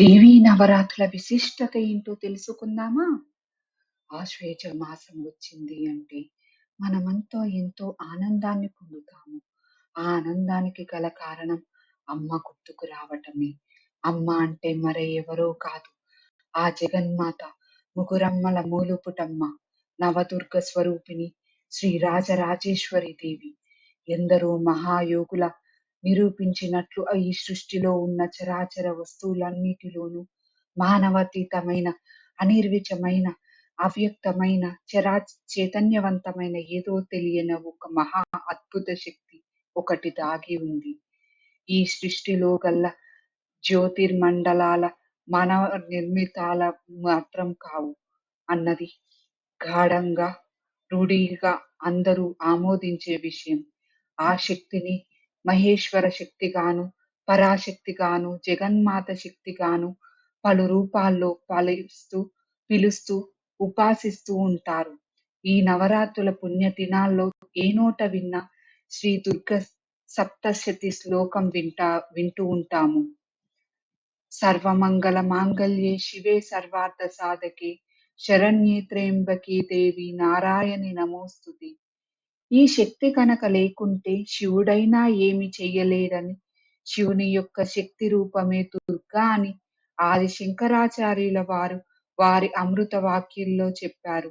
దేవీ నవరాత్రుల విశిష్టత ఏంటో తెలుసుకుందామా? ఆశ్వేజ మాసం వచ్చింది అంటే మనమంతా ఎంతో ఆనందాన్ని పొందుతాము. ఆ ఆనందానికి గల కారణం అమ్మ గుర్తుకు రావటమే. అమ్మ అంటే మరే ఎవరో కాదు. ఆ జగన్మాత ముగురమ్మల మూలుపుటమ్మ నవదుర్గ స్వరూపిణి శ్రీ రాజరాజేశ్వరి దేవి. ఎందరో మహాయోగుల నిరూపించినట్లు ఈ సృష్టిలో ఉన్న చరాచర వస్తువులన్నిటిలోనూ మానవతీతమైన అనిర్విచమైన అవ్యక్తమైన చరా చైతన్యవంతమైన ఏదో తెలియని ఒక మహా అద్భుత శక్తి ఒకటి దాగి ఉంది. ఈ సృష్టిలో గల్ల జ్యోతిర్మండలాల మానవ నిర్మితాల మాత్రం కావు అన్నది గాఢంగా రూఢిగా అందరూ ఆమోదించే విషయం. ఆ శక్తిని మహేశ్వర శక్తిగాను పరాశక్తిగాను జగన్మాత శక్తిగాను పలు రూపాల్లో పాలిస్తూ పిలుస్తూ ఉపాసిస్తూ ఉంటారు. ఈ నవరాత్రుల పుణ్యదినాల్లో ఏ నోట విన్నా శ్రీ దుర్గ సప్తశతి శ్లోకం వింటా వింటూ ఉంటాము. సర్వమంగళ మాంగళ్యే శివే సర్వార్థ సాధకే శరణ్యే త్ర్యంబకే దేవి నారాయణి నమోస్తుతి. ఈ శక్తి కనుక లేకుంటే శివుడైనా ఏమి చెయ్యలేడని. శివుని యొక్క శక్తి రూపమే దుర్గా అని ఆది శంకరాచార్యుల వారు వారి అమృత వాక్యంలో చెప్పారు.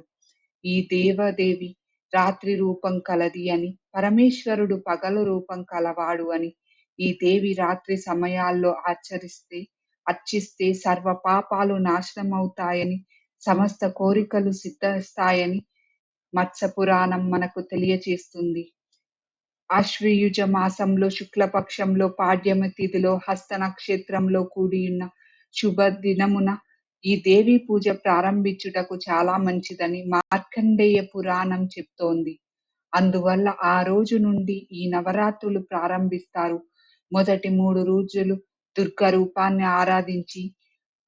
ఈ దేవదేవి రాత్రి రూపం కలది అని పరమేశ్వరుడు పగలు రూపం కలవాడు అని ఈ దేవి రాత్రి సమయాల్లో ఆచరిస్తే అర్చిస్తే సర్వ పాపాలు నాశనమవుతాయని సమస్త కోరికలు సిద్ధిస్తాయని మత్స్య పురాణం మనకు తెలియచేస్తుంది. ఆశ్వయుజ మాసంలో శుక్లపక్షంలో పాడ్యమ తిథిలో హస్త నక్షత్రంలో కూడి ఉన్న శుభ దినమున ఈ దేవి పూజ ప్రారంభించుటకు చాలా మంచిదని మార్కండేయ పురాణం చెప్తోంది. అందువల్ల ఆ రోజు నుండి ఈ నవరాత్రులు ప్రారంభిస్తారు. మొదటి మూడు రోజులు దుర్గ రూపాన్ని ఆరాధించి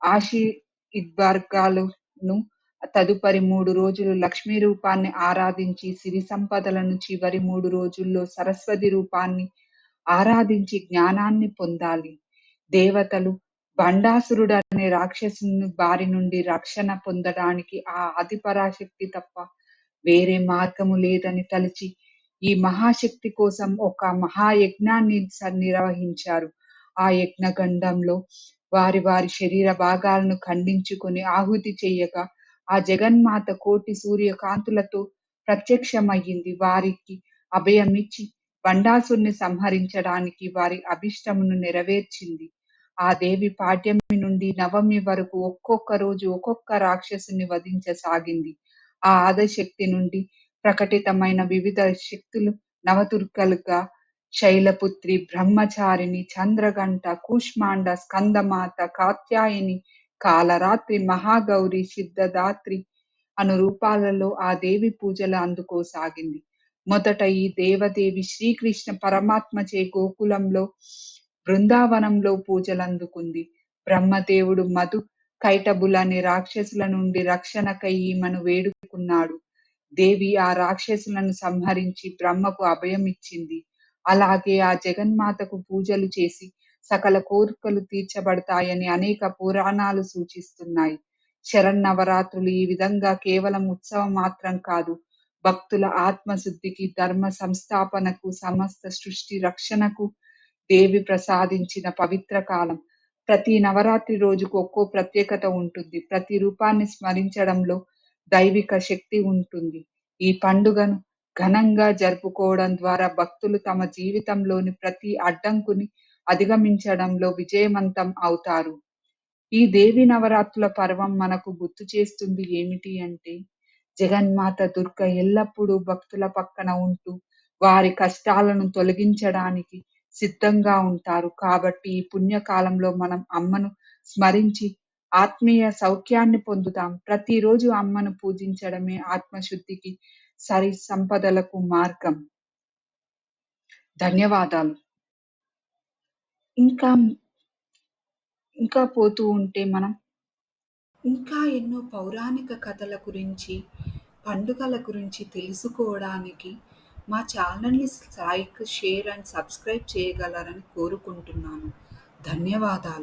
ఆశీ ఇద్వర్గాలను తదుపరి మూడు రోజులు లక్ష్మీ రూపాన్ని ఆరాధించి సిరి సంపదలను చివరి మూడు రోజుల్లో సరస్వతి రూపాన్ని ఆరాధించి జ్ఞానాన్ని పొందాలి. దేవతలు బండాసురుడు అనే రాక్షసుని బారి నుండి రక్షణ పొందడానికి ఆ ఆదిపరాశక్తి తప్ప వేరే మార్గము లేదని తలిచి ఈ మహాశక్తి కోసం ఒక మహాయజ్ఞాన్ని నిర్వహించారు ఆ యజ్ఞగండంలో వారి వారి శరీర భాగాలను ఖండించుకొని ఆహుతి చేయగా ఆ జగన్మాత కోటి సూర్యకాంతులతో ప్రత్యక్షమయ్యింది. వారికి అభయమిచ్చి బండాసుని సంహరించడానికి వారి అభిష్టమును నెరవేర్చింది. ఆ దేవి పాడ్యమి నుండి నవమి వరకు ఒక్కొక్క రోజు ఒక్కొక్క రాక్షసుని వధించసాగింది. ఆ ఆదశక్తి నుండి ప్రకటితమైన వివిధ శక్తులు నవతుర్కలుగా శైలపుత్రి బ్రహ్మచారిణి చంద్రగంట కూష్మాండ స్కందమాత కాత్యాయని కాలరాత్రి మహాగౌరి సిద్ధదాత్రి అను రూపాలలో ఆ దేవి పూజలు అందుకోసాగింది. మొదట ఈ దేవదేవి శ్రీకృష్ణ పరమాత్మచే గోకులంలో బృందావనంలో పూజలు అందుకుంది బ్రహ్మదేవుడు మధు కైటబులని రాక్షసుల నుండి రక్షణకై ఈమెను వేడుకున్నాడు. దేవి ఆ రాక్షసులను సంహరించి బ్రహ్మకు అభయం ఇచ్చింది అలాగే ఆ జగన్మాతకు పూజలు చేసి సకల కోరికలు తీర్చబడతాయని అనేక పురాణాలు సూచిస్తున్నాయి. శరన్నవరాత్రులు ఈ విధంగా కేవలం ఉత్సవం మాత్రం కాదు భక్తుల ఆత్మశుద్ధికి ధర్మ సంస్థాపనకు సమస్త సృష్టి రక్షణకు దేవి ప్రసాదించిన పవిత్ర కాలం. ప్రతి నవరాత్రి రోజుకు ఒక్కో ప్రత్యేకత ఉంటుంది. ప్రతి రూపాన్ని స్మరించడంలో దైవిక శక్తి ఉంటుంది. ఈ పండుగను ఘనంగా జరుపుకోవడం ద్వారా భక్తులు తమ జీవితంలోని ప్రతి అడ్డంకుని అధిగమించడంలో విజయవంతం అవుతారు. ఈ దేవి నవరాత్రుల పర్వం మనకు గుర్తు చేస్తుంది ఏమిటి అంటే జగన్మాత దుర్గ ఎల్లప్పుడూ భక్తుల పక్కన ఉంటూ వారి కష్టాలను తొలగించడానికి సిద్ధంగా ఉంటారు. కాబట్టి ఈ పుణ్యకాలంలో మనం అమ్మను స్మరించి ఆత్మీయ సౌఖ్యాన్ని పొందుతాం. ప్రతిరోజు అమ్మను పూజించడమే ఆత్మశుద్ధికి సరి సంపదలకు మార్గం. ధన్యవాదాలు. ఇంకా ఇంకా పోతూ ఉంటే మనం? ఇంకా ఎన్నో పౌరాణిక కథల గురించి పండుగల గురించి తెలుసుకోవడానికి మా ఛానల్ని లైక్ షేర్ అండ్ సబ్స్క్రైబ్ చేయగలరని కోరుకుంటున్నాను. ధన్యవాదాలు.